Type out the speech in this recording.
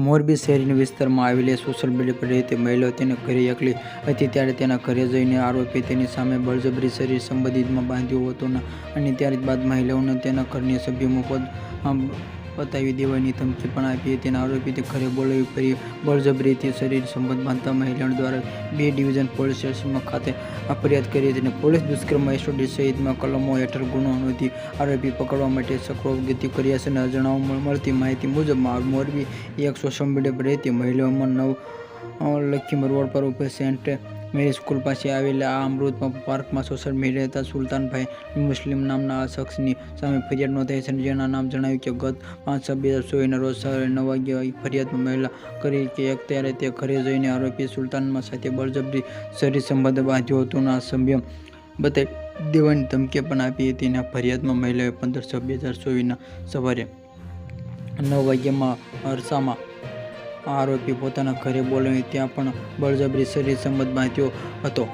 મોરબી શહેરીના વિસ્તારમાં આવેલી social media પર રહેતી મહિલાઓ તેને ઘરે એકલી હતી ત્યારે તેના ઘરે જઈને આરોપી તેની સામે બળજબરી શરીર સંબંધિતમાં બાંધ્યો હતો અને ત્યારબાદ મહિલાઓને તેના ઘરની સભ્યો આમ બતાવી દેવાની ધમકી પણ આપી હતી અને આરોપી તે ઘરે બોલાવી ફરી બળજબરીથી શરીર સંબંધ બાંધતા મહિલાઓ દ્વારા બે ડિવિઝન પોલીસ સ્ટેશનમાં ખાતે ફરિયાદ કરી હતી અને પોલીસ દુષ્કર્મ એસોડી સહિતમાં કલમો હેઠળ ગુનો નોંધી આરોપી પકડવા માટે સક્રો ગતિ કર્યા છે અને જણાવવા મળતી માહિતી મુજબ મોરબી એક સોશિયલ મીડિયા પર રહેતી મહિલાઓમાં નવ લખી મરવાડ પર ઉપર સેન્ટ મેરી સ્કૂલ પાસે આવેલા આ અમૃત પાર્કમાં સોશિયલ મીડિયા રહેતા સુલતાનભાઈ મુસ્લિમ નામના આ શખ્સની સામે ફરિયાદ નોંધાઈ છે જેના નામ જણાવ્યું કે ગત પાંચ છ બે હજાર ચોવીસના રોજ સવારે નવ વાગ્યે ફરિયાદમાં મહિલા કરી કે એક ત્યારે તે ઘરે જઈને આરોપી સુલતાનમાં સાથે બળજબરી શરીર સંબંધ બાંધ્યો હતો આ સભ્ય બતાવી દેવાની ધમકી પણ આપી હતી અને ફરિયાદમાં મહિલાએ પંદર છ બે હજાર ચોવીસના સવારે નવ વાગ્યામાં અરસામાં આરોપી પોતાના ઘરે બોલાવી ત્યાં પણ બળજબરી શરીર સંબંધ બાંધ્યો હતો.